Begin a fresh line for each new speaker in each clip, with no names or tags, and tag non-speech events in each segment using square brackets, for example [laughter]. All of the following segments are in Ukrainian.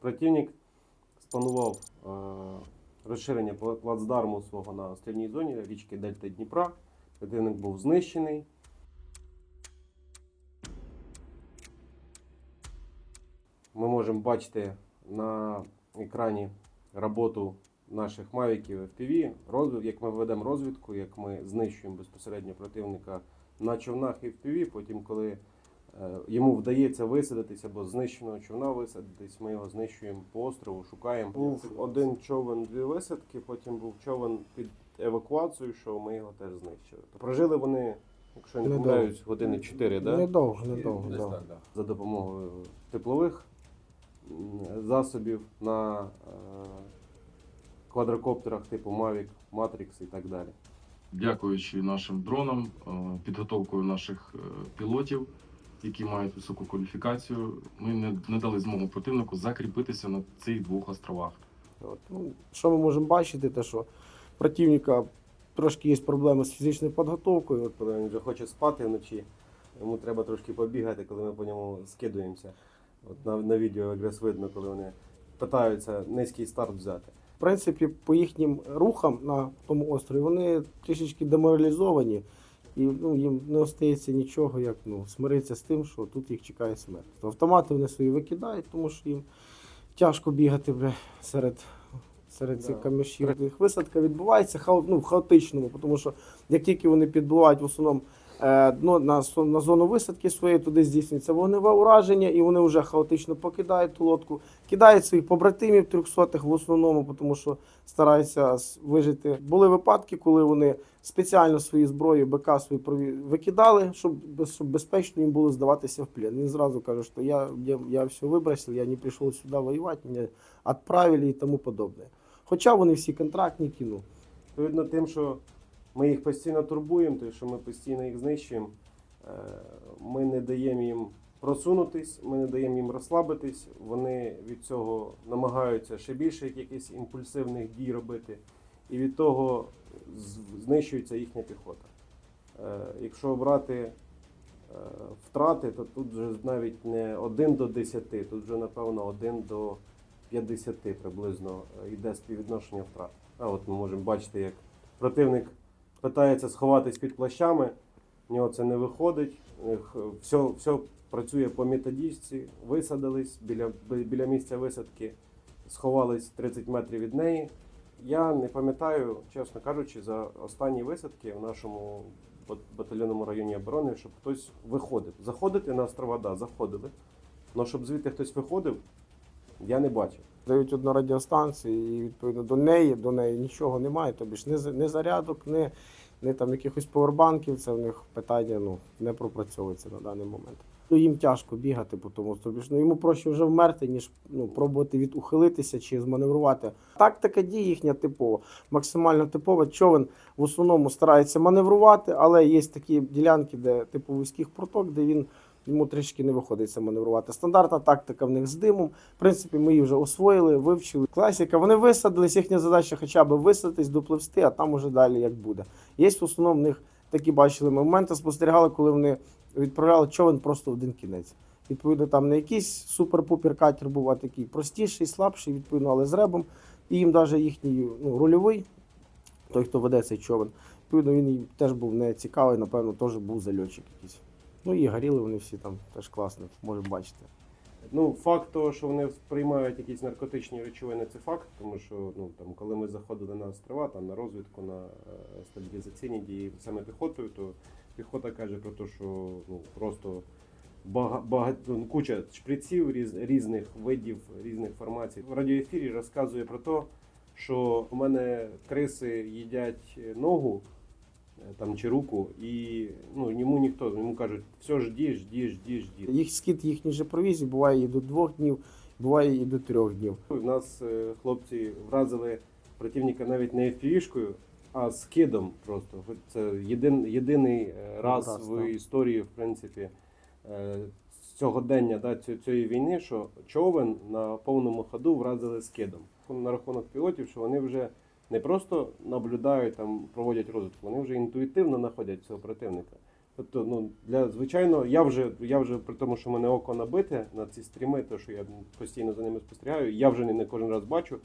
Противник спланував е, розширення плацдарму свого на стрільній зоні річки Дельта Дніпра. Противник був знищений. Ми можемо бачити на екрані роботу наших мавіків FPV, розвід, як ми ведемо розвідку, як ми знищуємо безпосередньо противника на човнах і FPV. Потім, коли йому вдається висадитися або з знищеного човна висадитись, ми його знищуємо по острову, шукаємо. Був один човен, дві висадки, потім був човен під евакуацію, що ми його теж знищили. Прожили вони, якщо не помиляюсь, години 4, да?
Недовго, недовго.
Десь так, да.
за допомогою теплових засобів на е, квадрокоптерах типу Mavic, Matrix і так далі.
Дякуючи нашим дронам, е, підготовкою наших е, пілотів, які мають високу кваліфікацію, ми не, не дали змогу противнику закріпитися на цих двох островах.
От. Ну, що ми можемо бачити, те, що противника трошки є проблеми з фізичною підготовкою. От,
він вже хоче спати вночі, йому треба трошки побігати, коли ми по ньому скидуємося. От на, на відео якраз видно, коли вони питаються низький старт взяти.
в принципі, по їхнім рухам на тому острові вони трішечки деморалізовані. І ну, їм не остається нічого, як ну, смиритися з тим, що тут їх чекає смерть. То автомати вони свої викидають, тому що їм тяжко бігати бля, серед, серед цих камішів. Їх висадка відбувається хао, ну, в хаотичному, тому що як тільки вони підбувають в основному е, ну, на, на зону висадки своєї, туди здійснюється вогневе ураження, і вони вже хаотично покидають ту лодку, кидають своїх побратимів трьохсотих в основному, тому що стараються вижити. Були випадки, коли вони спеціально свої зброї, БК свої викидали, щоб, щоб безпечно їм було здаватися в плен. Він зразу каже, що я, я, я все вибросив, я не прийшов сюди воювати, мене відправили і тому подобне. Хоча вони всі контрактники, ну.
Відповідно, тим, що ми їх постійно турбуємо, тим, що ми постійно їх знищуємо, е, ми не даємо їм просунутись, ми не даємо їм розслабитись. Вони від цього намагаються ще більше якихось імпульсивних дій робити, і від того знищується їхня піхота. Е, Якщо брати е, втрати, то тут вже навіть не 1 до 10, тут вже напевно 1 до 50 приблизно е, йде співвідношення втрат. А от ми можемо бачити, як противник питається сховатись під плащами, в нього це не виходить. Все, все працює по методичці, висадились біля, біля місця висадки, сховались 30 метрів від неї. Я не пам'ятаю, чесно кажучи, за останні висадки в нашому батальйонному районі оборони, щоб хтось виходив. Заходити на острова, да, заходили. Але щоб звідти хтось виходив, я не бачив.
дають одну радіостанцію, і відповідно до неї, до неї нічого немає. Тобі ж не, не зарядок, не там якихось повербанків. Це в них питання ну, не пропрацьовується на даний момент. Ну, їм тяжко бігати, по тому ж ну, йому проще вже вмерти, ніж ну, пробувати відухилитися чи зманеврувати. Тактика дій їхня типова, максимально типова. Човен в основному старається маневрувати, але є такі ділянки, де типу вузьких проток, де він йому трішки не виходить маневрувати. Стандартна тактика в них з димом. В принципі, ми її вже освоїли, вивчили. Класіка. Вони висадились, їхня задача хоча б висадитись, допливсти, а там уже далі як буде. Є в основному в них такі бачили моменти, спостерігали, коли вони відправляли човен просто в один кінець. Відповідно, там не якийсь супер-пупер катер був, а такий простіший, слабший, відповідно, але з ребом. І їм навіть їхній ну, рульовий, той, хто веде цей човен, відповідно, він їм теж був не цікавий, напевно, теж був зальотчик якийсь. Ну і горіли вони всі там теж класно, можемо бачити.
Ну, факт того, що вони приймають якісь наркотичні речовини, це факт, тому що ну там, коли ми заходили на острова, там на розвідку, на е, стабілізаційні дії саме піхотою, то піхота каже про те, що ну просто бага, бага, ну, куча шприців різ, різних видів, різних формацій. В радіоефірі розказує про те, що у мене криси їдять ногу е, там чи руку, і ну йому ніхто йому кажуть, все жді, жді, жді, жді.
Їх скид їхній же провізії буває і до двох днів, буває і до трьох днів.
У нас е, хлопці вразили противника навіть не FPV-шкою, а скидом просто. Хоч Це єдин, єдиний е, раз
раз,
в
так.
історії, в принципі, е, сьогодення да, цієї, цієї війни, що човен на повному ходу вразили скидом. На рахунок пілотів, що вони вже не просто наблюдають, там, проводять розвитку, вони вже інтуїтивно знаходять цього противника.
Тобто, ну для звичайно, я вже я вже при тому, що мене око набите на ці стріми, то що я постійно за ними спостерігаю, я вже не, кожен раз бачу,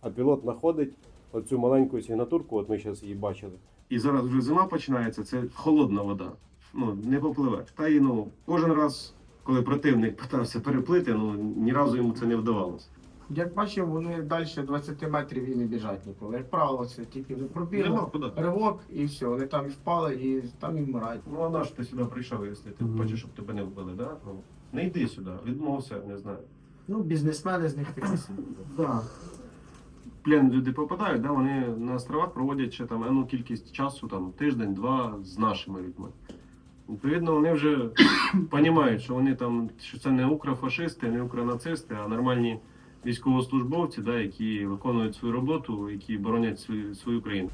а пілот знаходить оцю маленьку сигнатурку, от ми зараз її бачили.
І зараз вже зима починається, це холодна вода. Ну, не попливе. Та й ну, кожен раз, коли противник питався переплити, ну ні разу йому це не вдавалося.
Як бачив, вони далі 20 метрів і не біжать ніколи. Як правило, це тільки вже пробігло,
куди.
ривок і все. Вони там і впали, і там і вмирають.
Ну а на що ти сюди прийшов, якщо ти
Мгм.
хочеш, щоб тебе не вбили, да? Ну, не йди сюди, відмовся, не знаю.
Ну, бізнесмени з них такі. Да.
Плен люди попадають, да, вони на островах проводять ще там ну, кількість часу, там тиждень-два з нашими людьми. Відповідно, вони вже [coughs] розуміють, що вони там, що це не укрофашисти, не укронацисти, а нормальні військовослужбовці, да, які виконують свою роботу, які боронять свою, свою країну.